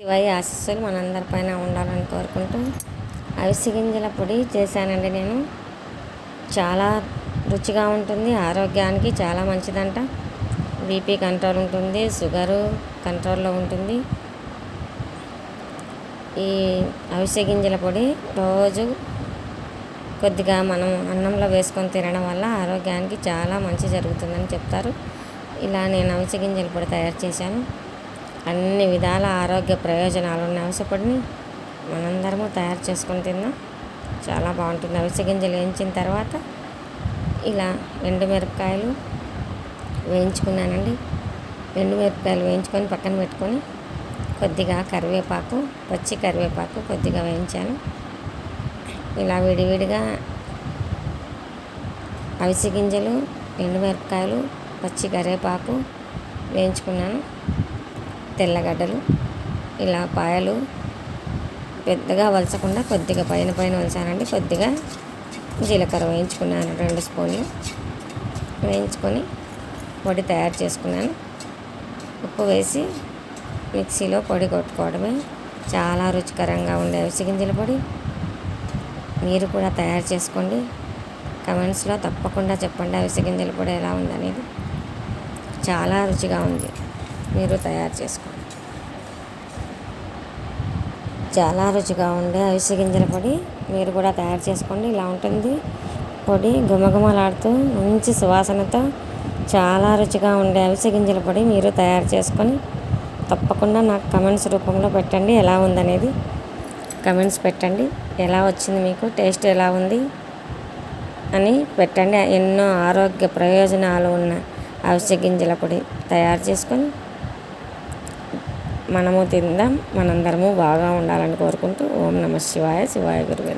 శివయ్య ఆశీస్సులు మనందరిపైన ఉండాలని కోరుకుంటూ అవిసె గింజల పొడి చేశానండి నేను. చాలా రుచిగా ఉంటుంది ఆరోగ్యానికి చాలా మంచిదంట. బీపీ కంట్రోల్ ఉంటుంది షుగరు కంట్రోల్లో ఉంటుంది. ఈ అవిసె గింజల పొడి రోజు కొద్దిగా మనం అన్నంలో వేసుకొని తినడం వల్ల ఆరోగ్యానికి చాలా మంచి జరుగుతుందని చెప్తారు. ఇలా నేను అవిసె గింజల పొడి తయారు చేశాను. అన్ని విధాల ఆరోగ్య ప్రయోజనాలు ఉన్న అవిసె మనందరము తయారు చేసుకొని తిందాం చాలా బాగుంటుంది. అవిసె గింజలు వేయించిన తర్వాత ఇలా ఎండుమిరపకాయలు వేయించుకున్నానండి. ఎండుమిరపకాయలు వేయించుకొని పక్కన పెట్టుకొని కొద్దిగా కరివేపాకు పచ్చి కరివేపాకు కొద్దిగా వేయించాను. ఇలా విడివిడిగా అవిసె గింజలు ఎండుమిరపకాయలు పచ్చి కరివేపాకు వేయించుకున్నాను. తెల్లగడ్డలు ఇలా పాయలు పెద్దగా వలసకుండా కొద్దిగా పైన పైన వలసానండి. కొద్దిగా జీలకర్ర వేయించుకున్నాను రెండు స్పూన్లు. వేయించుకొని పొడి తయారు చేసుకున్నాను. ఉప్పు వేసి మిక్సీలో పొడి కొట్టుకోవడమే చాలా రుచికరంగా ఉండే గింజల పొడి. మీరు కూడా తయారు చేసుకోండి. కమెంట్స్లో తప్పకుండా చెప్పండి అవిసె గింజల పొడి ఎలా ఉందనేది. చాలా రుచిగా ఉంది. మీరు తయారు చేసుకోండి. చాలా రుచిగా ఉండే అవిసె గింజల పొడి మీరు కూడా తయారు చేసుకోండి. ఇలా ఉంటుంది. పొడి గుమగుమలాడుతూ మంచి సువాసనతో చాలా రుచిగా ఉండే అవిసె గింజల పొడి మీరు తయారు చేసుకొని తప్పకుండా నాకు కమెంట్స్ రూపంలో పెట్టండి. ఎలా ఉందనేది కమెంట్స్ పెట్టండి. ఎలా వచ్చింది మీకు? టేస్ట్ ఎలా ఉంది? అని పెట్టండి. ఎన్నో ఆరోగ్య ప్రయోజనాలు ఉన్న అవిసె గింజల పొడి తయారు చేసుకొని మనము తిందాం. మనందరము బాగా ఉండాలని కోరుకుంటూ ఓం నమ శివాయ. శివాయ గురువే